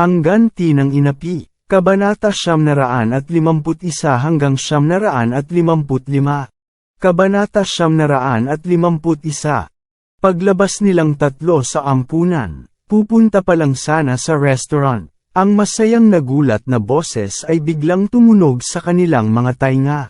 Ang ganti ng inapi, Kabanata Siyam naraan at limamput isa hanggang Siyam naraan at limamput lima. Kabanata Siyam naraan at limamput isa. Paglabas nilang tatlo sa ampunan, pupunta pa lang sana sa restaurant. Ang masayang nagulat na boses ay biglang tumunog sa kanilang mga tainga.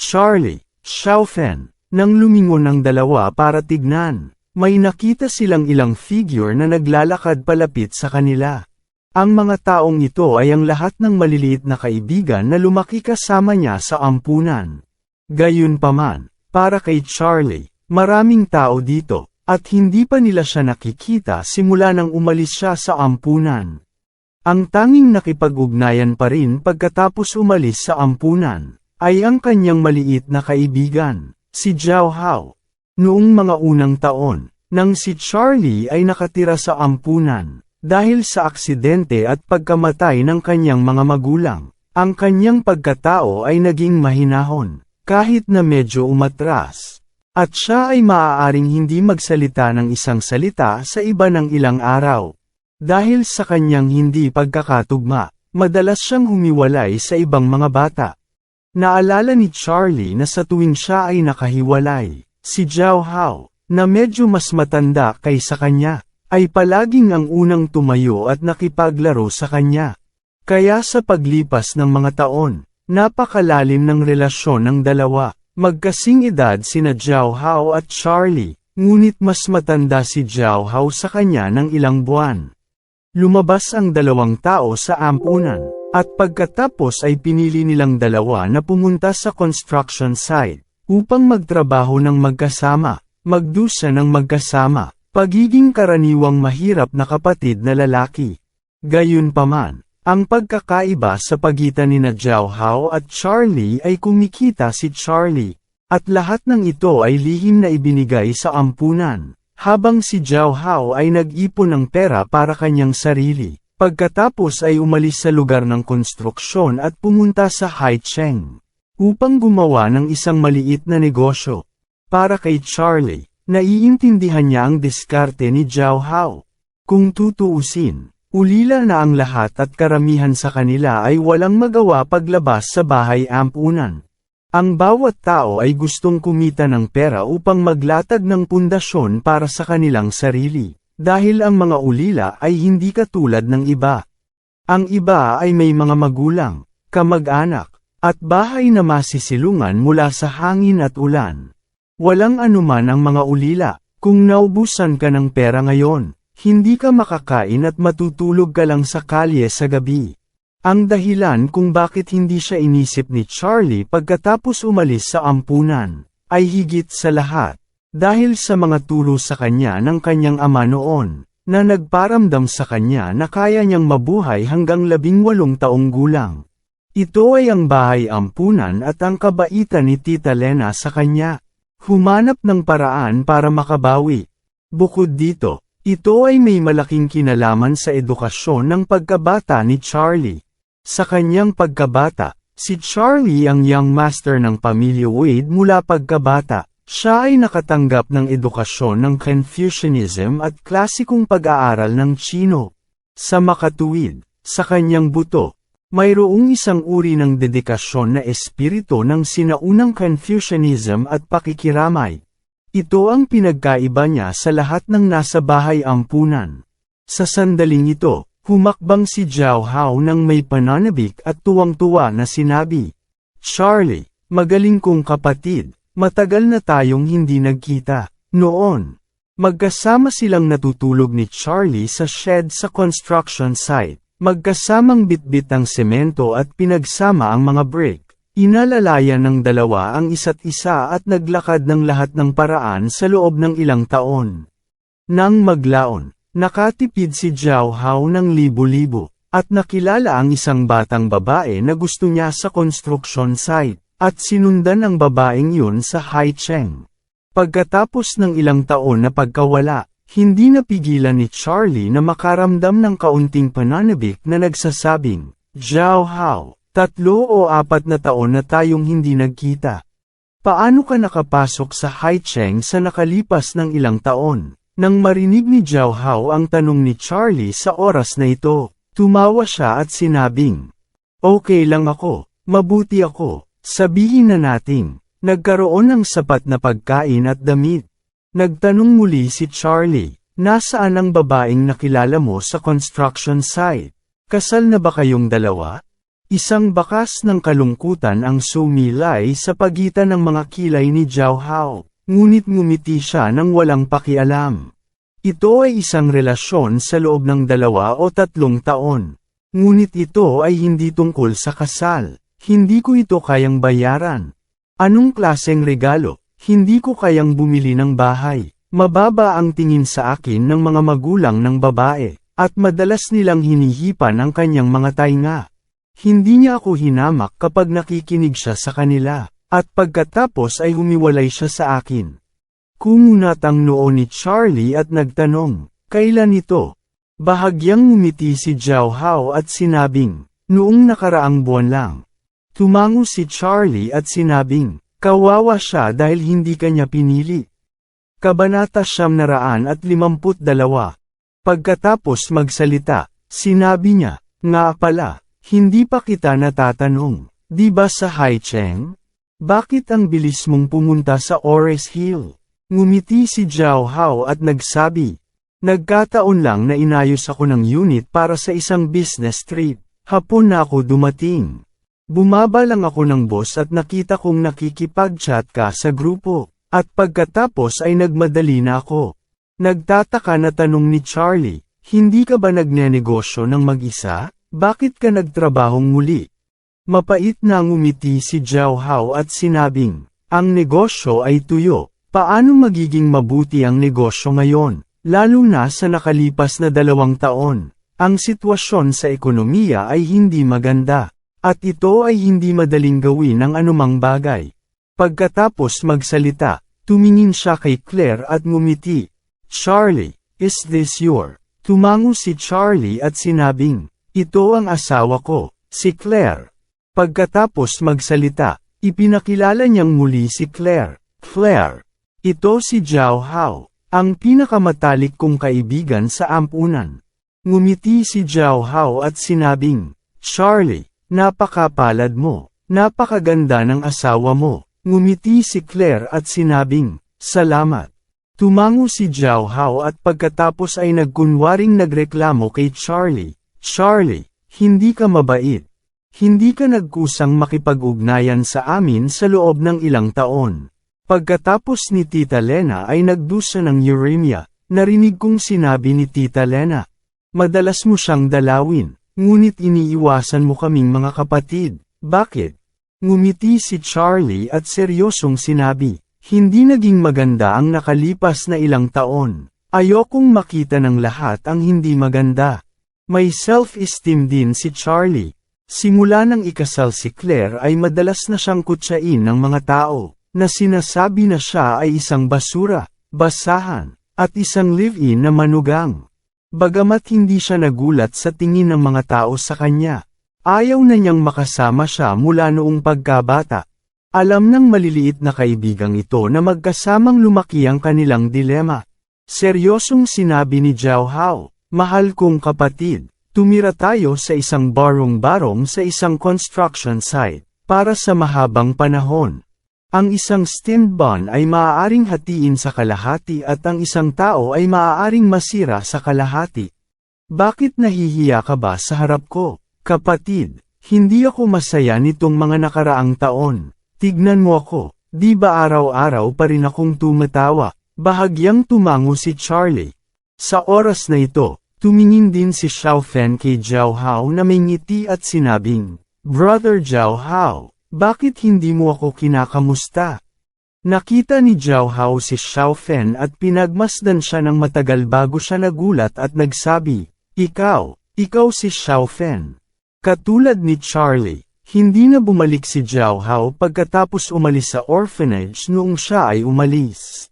Charlie, Xiaofen, nang lumingon ang dalawa para tignan, may nakita silang ilang figure na naglalakad palapit sa kanila. Ang mga taong ito ay ang lahat ng maliliit na kaibigan na lumaki kasama niya sa ampunan. Gayunpaman, para kay Charlie, maraming tao dito, at hindi pa nila siya nakikita simula nang umalis siya sa ampunan. Ang tanging nakipag-ugnayan pa rin pagkatapos umalis sa ampunan, ay ang kanyang maliit na kaibigan, si Jiao Hao. Noong mga unang taon, nang si Charlie ay nakatira sa ampunan, dahil sa aksidente at pagkamatay ng kanyang mga magulang, ang kanyang pagkatao ay naging mahinahon, kahit na medyo umatras. At siya ay maaaring hindi magsalita ng isang salita sa iba ng ilang araw. Dahil sa kanyang hindi pagkakatugma, madalas siyang humiwalay sa ibang mga bata. Naalala ni Charlie na sa tuwing siya ay nakahiwalay, si Jiao Hao, na medyo mas matanda kaysa kanya, ay palaging ang unang tumayo at nakipaglaro sa kanya. Kaya sa paglipas ng mga taon, napakalalim ng relasyon ng dalawa, magkasing edad sina Jiao Hao at Charlie, ngunit mas matanda si Jiao Hao sa kanya ng ilang buwan. Lumabas ang dalawang tao sa ampunan, at pagkatapos ay pinili nilang dalawa na pumunta sa construction site, upang magtrabaho ng magkasama, magdusa ng magkasama, Pagiging karaniwang mahirap na kapatid na lalaki. Gayunpaman, ang pagkakaiba sa pagitan ni na Jiao Hao at Charlie ay kumikita si Charlie, at lahat ng ito ay lihim na ibinigay sa ampunan, habang si Jiao Hao ay nag-ipon ng pera para kanyang sarili. Pagkatapos ay umalis sa lugar ng konstruksyon at pumunta sa Haicheng, upang gumawa ng isang maliit na negosyo. Para kay Charlie, Naiintindihan niya ang diskarte ni Jiao Hao. Kung tutuusin, ulila na ang lahat at karamihan sa kanila ay walang magawa paglabas sa bahay ampunan. Ang bawat tao ay gustong kumita ng pera upang maglatag ng pundasyon para sa kanilang sarili, dahil ang mga ulila ay hindi katulad ng iba. Ang iba ay may mga magulang, kamag-anak, at bahay na masisilungan mula sa hangin at ulan. Walang anuman ang mga ulila, kung naubusan ka ng pera ngayon, hindi ka makakain at matutulog ka lang sa kalye sa gabi. Ang dahilan kung bakit hindi siya inisip ni Charlie pagkatapos umalis sa ampunan, ay higit sa lahat. Dahil sa mga turo sa kanya ng kanyang ama noon, na nagparamdam sa kanya na kaya niyang mabuhay hanggang labing walong taong gulang. Ito ay ang bahay ampunan at ang kabaitan ni Tita Lena sa kanya. Humanap ng paraan para makabawi. Bukod dito, ito ay may malaking kinalaman sa edukasyon ng pagkabata ni Charlie. Sa kanyang pagkabata, si Charlie ang young master ng pamilya Wade mula pagkabata. Siya ay nakatanggap ng edukasyon ng Confucianism at klasikong pag-aaral ng Chino. Sa makatuwid, sa kanyang buto, mayroong isang uri ng dedikasyon na espiritu ng sinaunang Confucianism at pakikiramay. Ito ang pinagkaiba niya sa lahat ng nasa bahay ampunan. Sa sandaling ito, humakbang si Jiao Hao ng may pananabik at tuwang-tuwa na sinabi, Charlie, magaling kong kapatid, matagal na tayong hindi nagkita. Noon, magkasama silang natutulog ni Charlie sa shed sa construction site. Magkasamang bitbit ang semento at pinagsama ang mga brick. Inalalayan ng dalawa ang isa't isa at naglakad ng lahat ng paraan sa loob ng ilang taon. Nang maglaon, nakatipid si Jiao Hao ng libo-libo, at nakilala ang isang batang babae na gusto niya sa construction site, at sinundan ang babaeng yun sa Haicheng. Pagkatapos ng ilang taon na pagkawala, hindi napigilan ni Charlie na makaramdam ng kaunting pananabik na nagsasabing, Jiao Hao, tatlo o apat na taon na tayong hindi nagkita. Paano ka nakapasok sa Haicheng sa nakalipas ng ilang taon? Nang marinig ni Jiao Hao ang tanong ni Charlie sa oras na ito, tumawa siya at sinabing, Okay lang ako, mabuti ako, sabihin na nating, nagkaroon ng sapat na pagkain at damit. Nagtanong muli si Charlie, nasaan ang babaeng nakilala mo sa construction site? Kasal na ba kayong dalawa? Isang bakas ng kalungkutan ang sumilay sa pagitan ng mga kilay ni Jiao Hao, ngunit ngumiti siya ng walang pakialam. Ito ay isang relasyon sa loob ng dalawa o tatlong taon. Ngunit ito ay hindi tungkol sa kasal. Hindi ko ito kayang bayaran. Anong klaseng regalo? Hindi ko kayang bumili ng bahay. Mababa ang tingin sa akin ng mga magulang ng babae, at madalas nilang hinihipan ang kanyang mga tainga. Hindi niya ako hinamak kapag nakikinig siya sa kanila, at pagkatapos ay humiwalay siya sa akin. Kumunat ang noo ni Charlie at nagtanong, kailan ito? Bahagyang ngumiti si Jiao Hao at sinabing, noong nakaraang buwan lang. Tumango si Charlie at sinabing, kawawa siya dahil hindi kanya pinili. Kabanata siyam naraan at limamput dalawa. Pagkatapos magsalita, sinabi niya, nga pala, hindi pa kita natatanong, di ba sa Haicheng? Bakit ang bilis mong pumunta sa Ores Hill? Ngumiti si Jiao Hao at nagsabi, Nagkataon lang na inayos ako ng unit para sa isang business trip. Hapon na ako dumating. Bumaba lang ako ng boss at nakita kong nakikipag-chat ka sa grupo, at pagkatapos ay nagmadali na ako. Nagtataka na tanong ni Charlie, hindi ka ba nagnenegosyo ng mag-isa? Bakit ka nagtrabahong muli? Mapait na ngumiti si Jiao Hao at sinabing, ang negosyo ay tuyo, paano magiging mabuti ang negosyo ngayon, lalo na sa nakalipas na dalawang taon? Ang sitwasyon sa ekonomiya ay hindi maganda, at ito ay hindi madaling gawin ng anumang bagay. Pagkatapos magsalita, tumingin siya kay Claire at ngumiti. Charlie, is this your? Tumango si Charlie at sinabing, ito ang asawa ko, si Claire. Pagkatapos magsalita, ipinakilala niyang muli si Claire. Claire. Ito si Jiao Hao, ang pinakamatalik kong kaibigan sa ampunan. Ngumiti si Jiao Hao at sinabing, Charlie, napakapalad mo, napakaganda ng asawa mo. Ngumiti si Claire at sinabing, Salamat. Tumango si Jiao Hao at pagkatapos ay nagkunwaring nagreklamo kay Charlie. Charlie, hindi ka mabait. Hindi ka nagkusang makipag-ugnayan sa amin sa loob ng ilang taon. Pagkatapos ni Tita Lena ay nagdusa ng uremia, narinig kong sinabi ni Tita Lena. Madalas mo siyang dalawin, ngunit iniiwasan mo kaming mga kapatid. Bakit? Ngumiti si Charlie at seryosong sinabi, hindi naging maganda ang nakalipas na ilang taon. Ayokong makita ng lahat ang hindi maganda. May self-esteem din si Charlie. Simula nang ikasal si Claire ay madalas na siyang kutsain ng mga tao, na sinasabi na siya ay isang basura, basahan, at isang live-in na manugang. Bagamat hindi siya nagulat sa tingin ng mga tao sa kanya, ayaw na niyang makasama siya mula noong pagkabata. Alam ng maliliit na kaibigang ito na magkasamang lumaki ang kanilang dilema. Seryosong sinabi ni Jiao Hao, Mahal kong kapatid, tumira tayo sa isang barong-barong sa isang construction site, para sa mahabang panahon. Ang isang steamed bun ay maaaring hatiin sa kalahati at ang isang tao ay maaaring masira sa kalahati. Bakit nahihiya ka ba sa harap ko, kapatid? Hindi ako masaya nitong mga nakaraang taon. Tignan mo ako, di ba araw-araw pa rin akong tumatawa? Bahagyang tumango si Charlie. Sa oras na ito, tumingin din si Xiao Fen kay Jiao Hao na may ngiti at sinabing, Brother Jiao Hao, bakit hindi mo ako kinakamusta? Nakita ni Zhao Hao si Xiao Fen at pinagmasdan siya ng matagal bago siya nagulat at nagsabi, Ikaw, ikaw si Xiao Fen. Katulad ni Charlie, hindi na bumalik si Zhao Hao pagkatapos umalis sa orphanage noong siya ay umalis.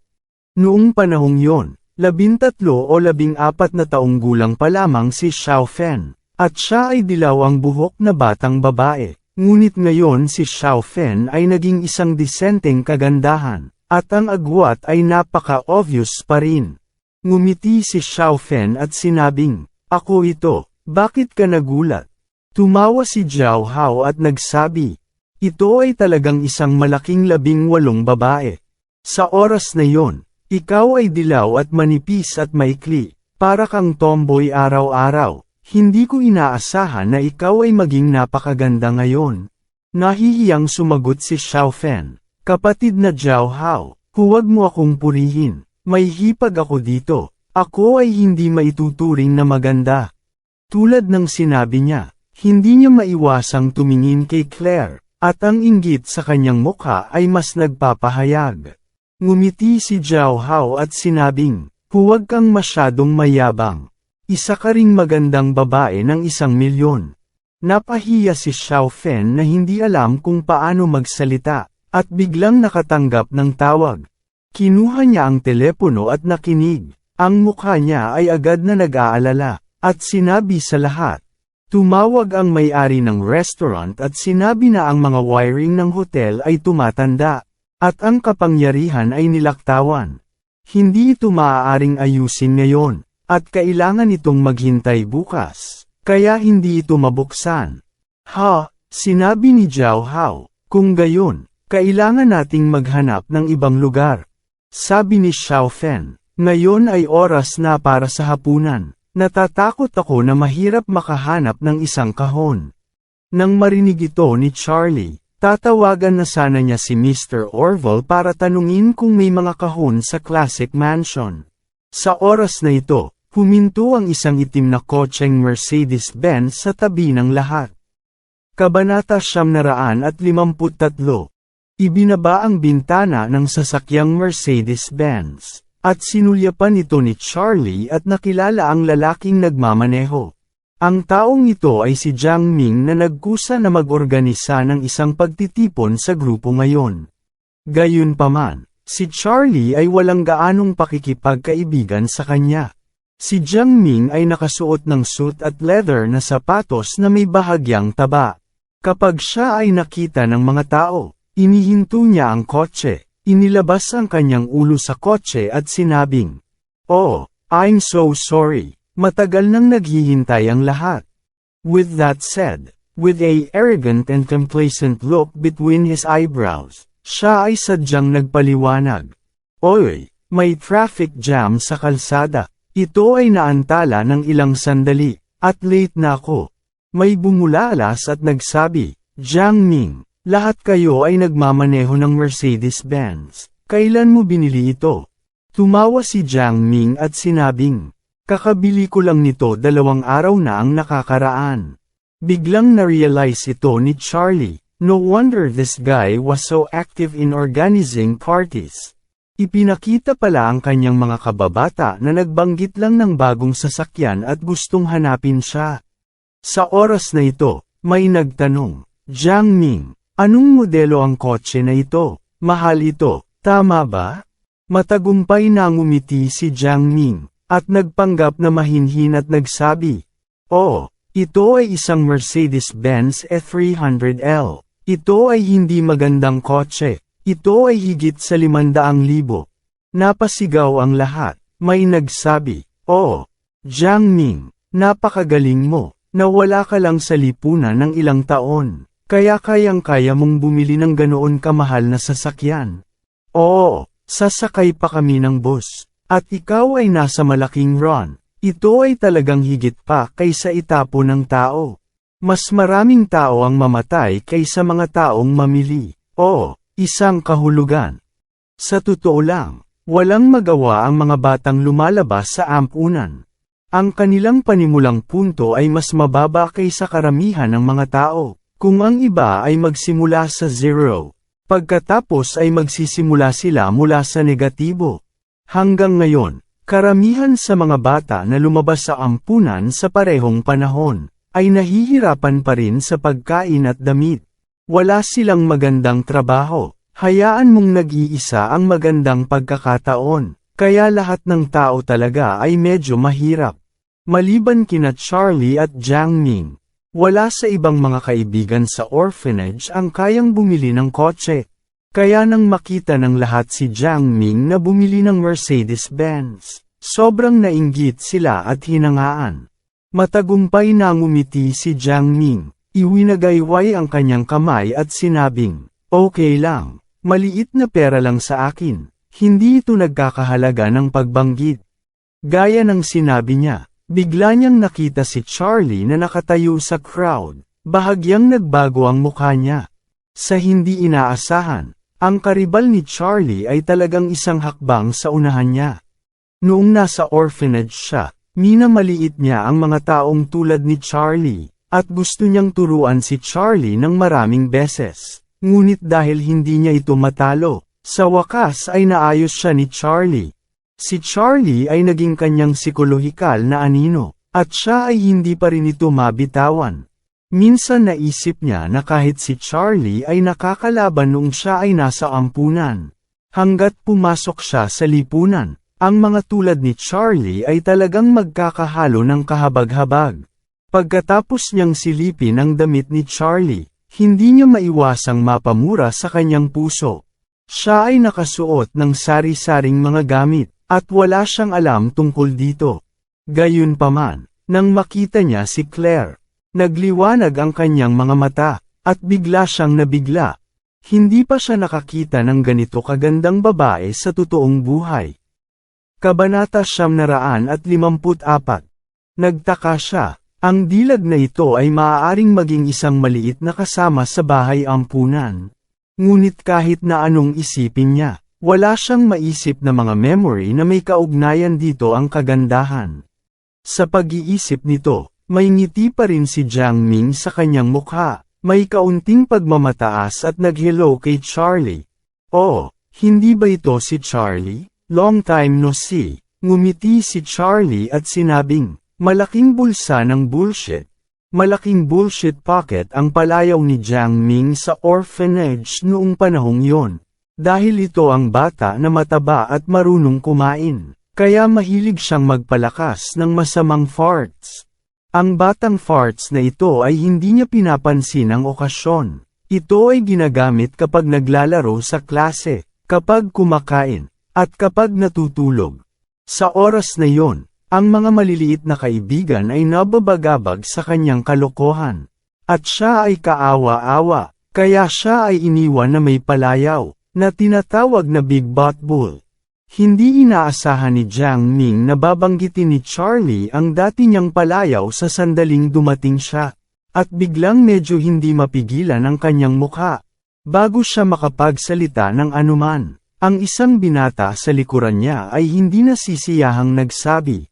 Noong panahong yon, labintatlo o labing apat na taong gulang pa lamang si Xiao Fen, at siya ay dilaw ang buhok na batang babae. Ngunit ngayon si Xiao Fen ay naging isang disenteng kagandahan, at ang agwat ay napaka-obvious pa rin. Ngumiti si Xiao Fen at sinabing, Ako ito, bakit ka nagulat? Tumawa si Zhao Hao at nagsabi, Ito ay talagang isang malaking labing walong babae. Sa oras na yon, ikaw ay dilaw at manipis at maikli, para kang tomboy araw-araw. Hindi ko inaasahan na ikaw ay maging napakaganda ngayon. Nahihiyang sumagot si Xiao Fen. Kapatid na Zhao Hao, huwag mo akong purihin. May hipag ako dito. Ako ay hindi maituturing na maganda. Tulad ng sinabi niya, hindi niya maiwasang tumingin kay Claire, at ang inggit sa kanyang mukha ay mas nagpapahayag. Ngumiti si Zhao Hao at sinabing, huwag kang masyadong mayabang. Isa ka ring magandang babae ng isang milyon. Napahiya si Xiao Fen na hindi alam kung paano magsalita, at biglang nakatanggap ng tawag. Kinuha niya ang telepono at nakinig. Ang mukha niya ay agad na nag-aalala, at sinabi sa lahat. Tumawag ang may-ari ng restaurant at sinabi na ang mga wiring ng hotel ay tumatanda, at ang kapangyarihan ay nilaktawan. Hindi ito maaaring ayusin ngayon at kailangan itong maghintay bukas, kaya hindi ito mabuksan. Ha, sinabi ni Zhao Hao, kung gayon, kailangan nating maghanap ng ibang lugar. Sabi ni Xiao Fen, ngayon ay oras na para sa hapunan, natatakot ako na mahirap makahanap ng isang kahon. Nang marinig ito ni Charlie, tatawagan na sana niya si Mr. Orville para tanungin kung may mga kahon sa Classic Mansion. Sa oras na ito, Huminto ang isang itim na kotseng Mercedes-Benz sa tabi ng lahat. Kabanata at. Ibinaba ang bintana ng sasakyang Mercedes-Benz, at sinulyapan ito ni Charlie at nakilala ang lalaking nagmamaneho. Ang taong ito ay si Jiang Ming na nagkusa na mag-organisa ng isang pagtitipon sa grupo ngayon. Gayunpaman, si Charlie ay walang gaanong pakikipagkaibigan sa kanya. Si Jiang Ming ay nakasuot ng suit at leather na sapatos na may bahagyang taba. Kapag siya ay nakita ng mga tao, inihinto niya ang kotse, inilabas ang kanyang ulo sa kotse at sinabing, Oh, I'm so sorry, matagal nang naghihintay ang lahat. With that said, with a arrogant and complacent look between his eyebrows, siya ay sadyang nagpaliwanag. Oy, may traffic jam sa kalsada. Ito ay naantala ng ilang sandali, at late na ako. May bumulalas at nagsabi, Jiang Ming, lahat kayo ay nagmamaneho ng Mercedes-Benz. Kailan mo binili ito? Tumawa si Jiang Ming at sinabing, kakabili ko lang nito dalawang araw na ang nakakaraan. Biglang na-realize ito ni Charlie, no wonder this guy was so active in organizing parties. Ipinakita pala ang kanyang mga kababata na nagbanggit lang ng bagong sasakyan at gustong hanapin siya. Sa oras na ito, may nagtanong, Jiang Ming, anong modelo ang kotse na ito? Mahal ito, tama ba? Matagumpay na ngumiti si Jiang Ming, at nagpanggap na mahinhin at nagsabi, Oh, ito ay isang Mercedes-Benz E300L. Ito ay hindi magandang kotse. Ito ay higit sa limandaang libo. Napasigaw ang lahat. May nagsabi, Oh, Jiang Ming, napakagaling mo, nawala ka lang sa lipunan ng ilang taon. Kaya kayang-kaya mong bumili ng ganoon kamahal na sasakyan. Oo, sasakay pa kami ng bus. At ikaw ay nasa malaking run. Ito ay talagang higit pa kaysa itapo ng tao. Mas maraming tao ang mamatay kaysa mga taong mamili. Oo, Isang kahulugan. Sa totoo lang, walang magawa ang mga batang lumalabas sa ampunan. Ang kanilang panimulang punto ay mas mababa kaysa karamihan ng mga tao. Kung ang iba ay magsimula sa zero, Pagkatapos ay magsisimula sila mula sa negatibo. Hanggang ngayon, karamihan sa mga bata na lumabas sa ampunan sa parehong panahon, ay nahihirapan pa rin sa pagkain at damit. Wala silang magandang trabaho, hayaan mong nag-iisa ang magandang pagkakataon, kaya lahat ng tao talaga ay medyo mahirap. Maliban kina Charlie at Jiang Ming, wala sa ibang mga kaibigan sa orphanage ang kayang bumili ng kotse. Kaya nang makita ng lahat si Jiang Ming na bumili ng Mercedes-Benz, sobrang nainggit sila at hinangaan. Matagumpay na ngumiti si Jiang Ming, iwinagayway ang kanyang kamay at sinabing, Okay lang, maliit na pera lang sa akin, hindi ito nagkakahalaga ng pagbanggit. Gaya ng sinabi niya, Bigla niyang nakita si Charlie na nakatayo sa crowd, bahagyang nagbago ang mukha niya. Sa hindi inaasahan, ang karibal ni Charlie ay talagang isang hakbang sa unahan niya. Noong nasa orphanage siya, minamaliit niya ang mga taong tulad ni Charlie, at gusto niyang turuan si Charlie ng maraming beses. Ngunit dahil hindi niya ito matalo, sa wakas ay naayos siya ni Charlie. Si Charlie ay naging kanyang psikolohikal na anino, at siya ay hindi pa rin ito mabitawan. Minsan naisip niya na kahit si Charlie ay nakakalaban noong siya ay nasa ampunan. Hanggat pumasok siya sa lipunan, ang mga tulad ni Charlie ay talagang magkakahalo ng kahabag-habag. Pagkatapos niyang silipin ang damit ni Charlie, hindi niya maiwasang mapamura sa kanyang puso. Siya ay nakasuot ng sari-saring mga gamit, at wala siyang alam tungkol dito. Gayunpaman, nang makita niya si Claire, nagliwanag ang kanyang mga mata, at bigla siyang nabigla. Hindi pa siya nakakita ng ganito kagandang babae sa totoong buhay. Kabanata siyam naraan at limamput apat. Nagtaka siya, ang dilag na ito ay maaaring maging isang maliit na kasama sa bahay ampunan. Ngunit kahit na anong isipin niya, wala siyang maisip na mga memory na may kaugnayan dito ang kagandahan. Sa pag-iisip nito, may ngiti pa rin si Jiang Ming sa kanyang mukha, may kaunting pagmamataas at nag-hello kay Charlie. Oh, hindi ba ito si Charlie? Long time no see. Ngumiti si Charlie at sinabing, malaking bulsa ng bullshit. Malaking bullshit pocket ang palayaw ni Jiang Ming sa orphanage noong panahong yon. Dahil ito ang bata na mataba at marunong kumain, kaya mahilig siyang magpalakas ng masamang farts. Ang batang farts na ito ay hindi niya pinapansin ang okasyon. Ito ay ginagamit kapag naglalaro sa klase, kapag kumakain, at kapag natutulog. Sa oras na yon, ang mga maliliit na kaibigan ay nababagabag sa kanyang kalokohan. At siya ay kaawa-awa, kaya siya ay iniwan na may palayaw, na tinatawag na Big Bot Bull. Hindi inaasahan ni Jiang Ming na babanggitin ni Charlie ang dati niyang palayaw sa sandaling dumating siya. At biglang medyo hindi mapigilan ang kanyang mukha. Bago siya makapagsalita ng anuman, ang isang binata sa likuran niya ay hindi nasisiyahang nagsabi,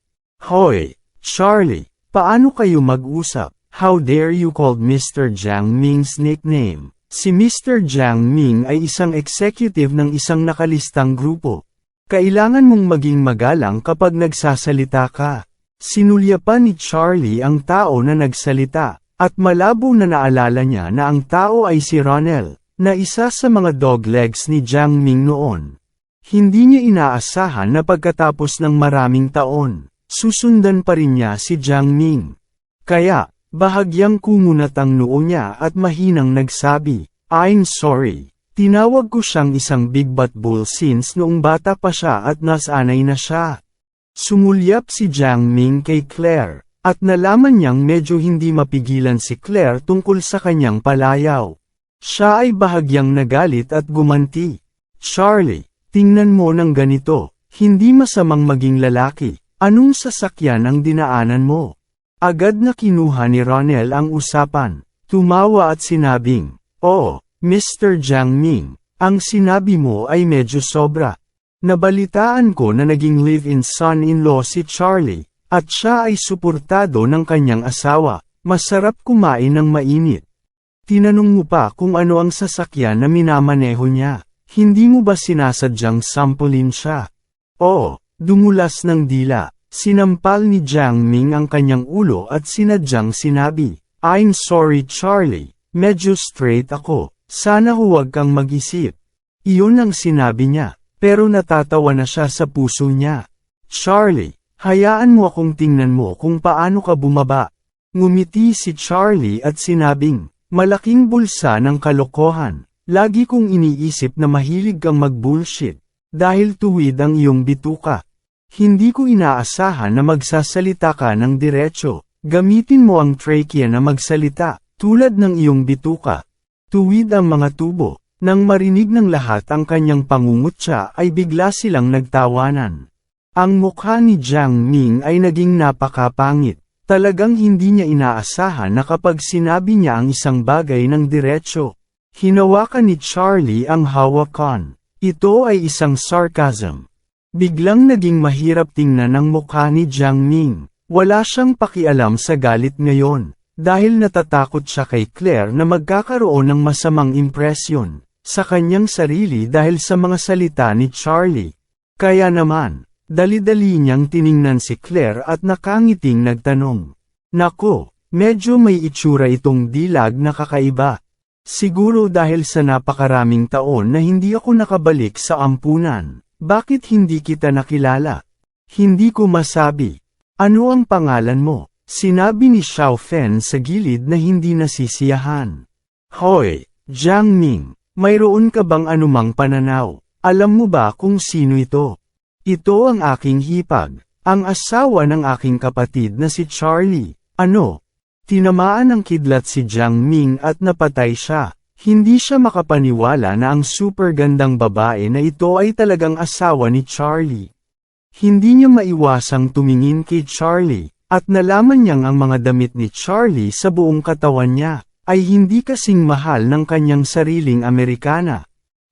Hoy, Charlie, paano kayo mag-usap? How dare you called Mr. Jiang Ming's nickname? Si Mr. Jiang Ming ay isang executive ng isang nakalistang grupo. Kailangan mong maging magalang kapag nagsasalita ka. Sinulya pa ni Charlie ang tao na nagsalita, at malabo na naalala niya na ang tao ay si Ronel, na isa sa mga doglegs ni Jiang Ming noon. Hindi niya inaasahan na pagkatapos ng maraming taon, Susundan pa rin niya si Jiang Ming. Kaya, bahagyang kumunat ang noo niya at mahinang nagsabi, I'm sorry. Tinawag ko siyang isang big butt bull since noong bata pa siya at nasanay na siya. Sumulyap si Jiang Ming kay Claire, at nalaman niyang medyo hindi mapigilan si Claire tungkol sa kanyang palayaw. Siya ay bahagyang nagalit at gumanti. Charlie, tingnan mo ng ganito, hindi masamang maging lalaki. Anong sasakyan ang dinaanan mo? Agad na kinuha ni Ronel ang usapan. Tumawa at sinabing, Oh, Mr. Jiang Ming, ang sinabi mo ay medyo sobra. Nabalitaan ko na naging live-in son-in-law si Charlie, at siya ay suportado ng kanyang asawa. Masarap kumain ng mainit. Tinanong mo pa kung ano ang sasakyan na minamaneho niya. Hindi mo ba sinasadyang sampulin siya? Oo, dumulas ng dila. Sinampal ni Jiang Ming ang kanyang ulo at sinadyang sinabi, I'm sorry Charlie, medyo straight ako, sana huwag kang mag-isip. Iyon ang sinabi niya, pero natatawa na siya sa puso niya. Charlie, hayaan mo akong tingnan mo kung paano ka bumaba. Ngumiti si Charlie at sinabing, malaking bulsa ng kalokohan. Lagi kong iniisip na mahilig kang mag-bullshit, dahil tuwid ang iyong bituka. Hindi ko inaasahan na magsasalita ka ng diretsyo. Gamitin mo ang trachea na magsalita, tulad ng iyong bituka. Tuwid ang mga tubo. Nang marinig ng lahat ang kanyang pangungutya ay bigla silang nagtawanan. Ang mukha ni Jiang Ming ay naging napakapangit. Talagang hindi niya inaasahan na kapag sinabi niya ang isang bagay ng diretsyo, hinawakan ni Charlie ang hawakan. Ito ay isang sarcasm. Biglang naging mahirap tingnan ang mukha ni Jiang Ming. Wala siyang pakialam sa galit ngayon, dahil natatakot siya kay Claire na magkakaroon ng masamang impresyon sa kanyang sarili dahil sa mga salita ni Charlie. Kaya naman, dali-dali niyang tiningnan si Claire at nakangiting nagtanong. Nako, medyo may itsura itong dilag na kakaiba. Siguro dahil sa napakaraming taon na hindi ako nakabalik sa ampunan. Bakit hindi kita nakilala? Hindi ko masabi. Ano ang pangalan mo? Sinabi ni Xiao Fen sa gilid na hindi nasisiyahan. Hoy, Jiang Ming, mayroon ka bang anumang pananaw? Alam mo ba kung sino ito? Ito ang aking hipag, ang asawa ng aking kapatid na si Charlie. Ano? Tinamaan ng kidlat si Jiang Ming at napatay siya. Hindi siya makapaniwala na ang super gandang babae na ito ay talagang asawa ni Charlie. Hindi niya maiwasang tumingin kay Charlie, at nalaman niyang ang mga damit ni Charlie sa buong katawan niya, ay hindi kasing mahal ng kanyang sariling Amerikana.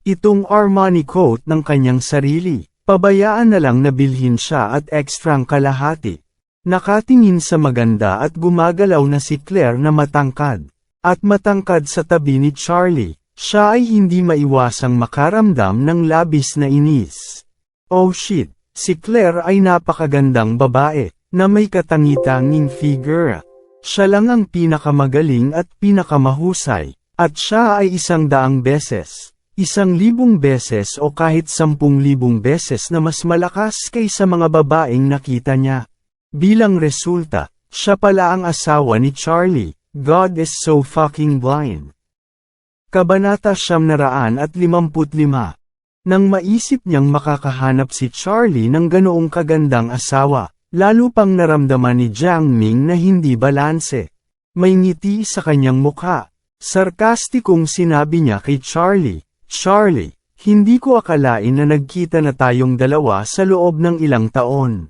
Itong Armani coat ng kanyang sarili, pabayaan na lang nabilhin siya at ekstrang kalahati. Nakatingin sa maganda at gumagalaw na si Claire na matangkad, at matangkad sa tabi ni Charlie, siya ay hindi maiwasang makaramdam ng labis na inis. Oh shit! Si Claire ay napakagandang babae, na may katangitanging figure. Siya lang ang pinakamagaling at pinakamahusay, at siya ay isang daang beses, isang libong beses o kahit sampung libong beses na mas malakas kaysa mga babaeng nakita niya. Bilang resulta, siya pala ang asawa ni Charlie, God is so fucking blind. Kabanata Siyam Naraan at Limamput Lima nang maisip niyang makakahanap si Charlie ng ganoong kagandang asawa, lalo pang naramdaman ni Jiang Ming na hindi balanse. May ngiti sa kanyang mukha. Sarkastikong sinabi niya kay Charlie, Charlie, hindi ko akalain na nagkita na tayong dalawa sa loob ng ilang taon.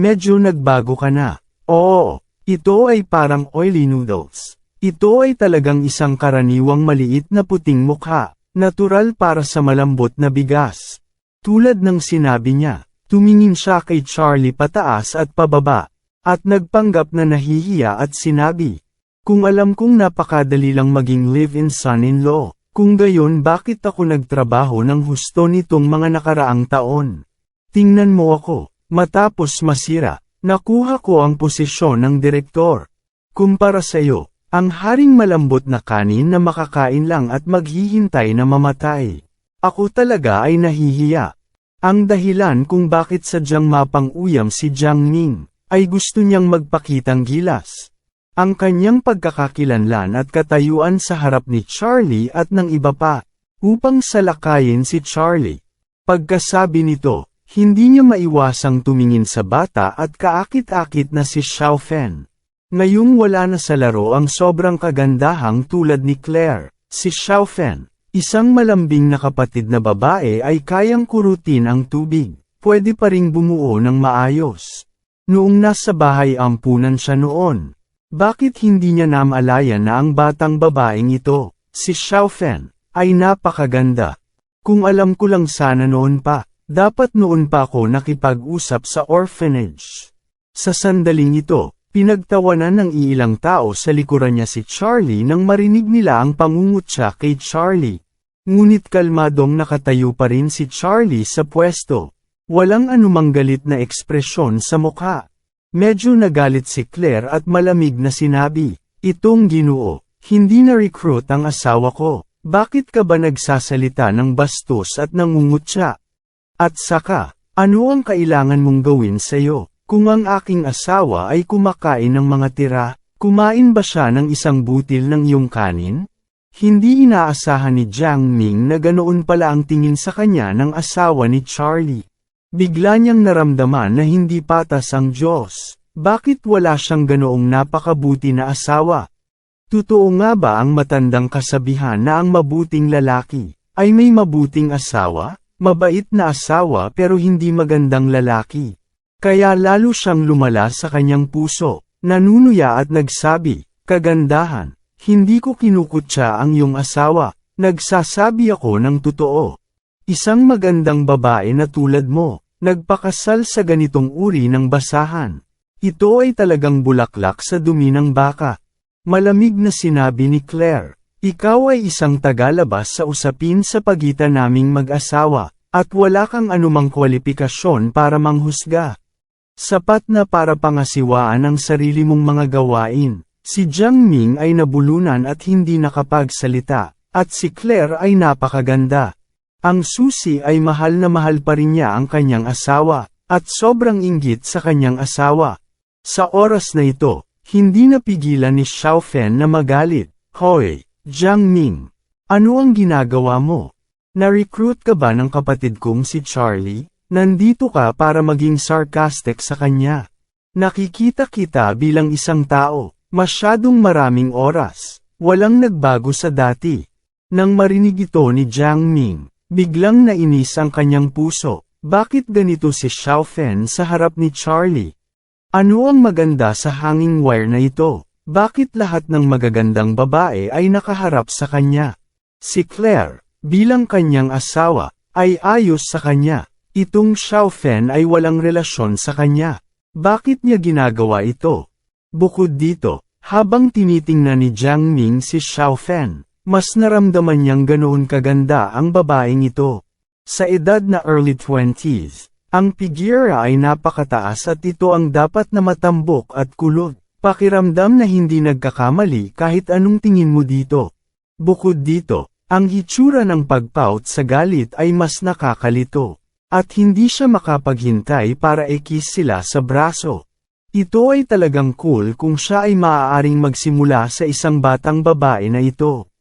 Medyo nagbago ka na. Oo, ito ay parang oily noodles. Ito ay talagang isang karaniwang maliit na puting mukha. Natural para sa malambot na bigas. Tulad ng sinabi niya, tumingin siya kay Charlie pataas at pababa, at nagpanggap na nahihiya at sinabi, Kung alam kong napakadali lang maging live-in son-in-law, kung gayon bakit ako nagtrabaho ng husto nitong mga nakaraang taon? Tingnan mo ako, matapos masira, nakuha ko ang posisyon ng direktor. Kumpara sa iyo, ang haring malambot na kanin na makakain lang at maghihintay na mamatay. Ako talaga ay nahihiya. Ang dahilan kung bakit sadyang mapang-uyam si Jiang Ming, ay gusto niyang magpakitang gilas. Ang kanyang pagkakakilanlan at katayuan sa harap ni Charlie at ng iba pa, upang salakayin si Charlie. Pagkasabi nito, hindi niya maiwasang tumingin sa bata at kaakit-akit na si Xiao Fen. Ngayong wala na sa laro ang sobrang kagandahang tulad ni Claire, si Xiao Fen, isang malambing na kapatid na babae ay kayang kurutin ang tubig, pwede pa ring bumuo ng maayos. Noong nasa bahay ampunan siya noon, bakit hindi niya namalayan na ang batang babaeng ito, si Xiao Fen, ay napakaganda? Kung alam ko lang sana noon pa, dapat noon pa ako nakipag-usap sa orphanage. Sa sandaling ito, Pinagtawanan ng iilang tao sa likuran niya si Charlie nang marinig nila ang pangungutya kay Charlie. Ngunit kalmadong nakatayo pa rin si Charlie sa pwesto. Walang anumang galit na ekspresyon sa mukha. Medyo nagalit si Claire at malamig na sinabi, Itong ginoo, hindi na-recruit ang asawa ko. Bakit ka ba nagsasalita ng bastos at nangungutya? At saka, ano ang kailangan mong gawin sa'yo? Kung ang aking asawa ay kumakain ng mga tira, kumain ba siya ng isang butil ng iyong kanin? Hindi inaasahan ni Jiang Ming na ganoon pala ang tingin sa kanya ng asawa ni Charlie. Bigla niyang naramdaman na hindi patas ang Diyos. Bakit wala siyang ganoong napakabuti na asawa? Totoo nga ba ang matandang kasabihan na ang mabuting lalaki ay may mabuting asawa? Mabait na asawa pero hindi magandang lalaki. Kaya lalo siyang lumala sa kanyang puso, nanunuya at nagsabi, Kagandahan, hindi ko kinukutya ang iyong asawa, nagsasabi ako ng totoo. Isang magandang babae na tulad mo, nagpakasal sa ganitong uri ng basahan. Ito ay talagang bulaklak sa dumi ng baka. Malamig na sinabi ni Claire, ikaw ay isang tagalabas sa usapin sa pagitan naming mag-asawa, at wala kang anumang kwalifikasyon para manghusga. Sapat na para pangasiwaan ang sarili mong mga gawain. Si Jiang Ming ay nabulunan at hindi nakapagsalita, at si Claire ay napakaganda. Ang susi ay mahal na mahal pa rin niya ang kanyang asawa, at sobrang inggit sa kanyang asawa. Sa oras na ito, hindi napigilan ni Xiao Fen na magalit. Hoy, Jiang Ming, ano ang ginagawa mo? Na-recruit ka ba ng kapatid kong si Charlie? Nandito ka para maging sarcastic sa kanya. Nakikita kita bilang isang tao, masyadong maraming oras, walang nagbago sa dati. Nang marinig ito ni Jiang Ming, biglang nainis ang kanyang puso. Bakit ganito si Xiao Fen sa harap ni Charlie? Ano ang maganda sa hanging wire na ito? Bakit lahat ng magagandang babae ay nakaharap sa kanya? Si Claire, bilang kanyang asawa, ay ayos sa kanya. Itong Xiao Fen ay walang relasyon sa kanya. Bakit niya ginagawa ito? Bukod dito, habang tinitingnan ni Jiang Ming si Xiao Fen, mas naramdaman niyang ganoon kaganda ang babaeng ito. Sa edad na early 20s, ang pigira ay napakataas at ito ang dapat na matambok at kulot. Pakiramdam na hindi nagkakamali kahit anong tingin mo dito. Bukod dito, ang hitsura ng pagpout sa galit ay mas nakakalito. At hindi siya makapaghintay para ikis sila sa braso. Ito ay talagang cool kung siya ay maaaring magsimula sa isang batang babae na ito.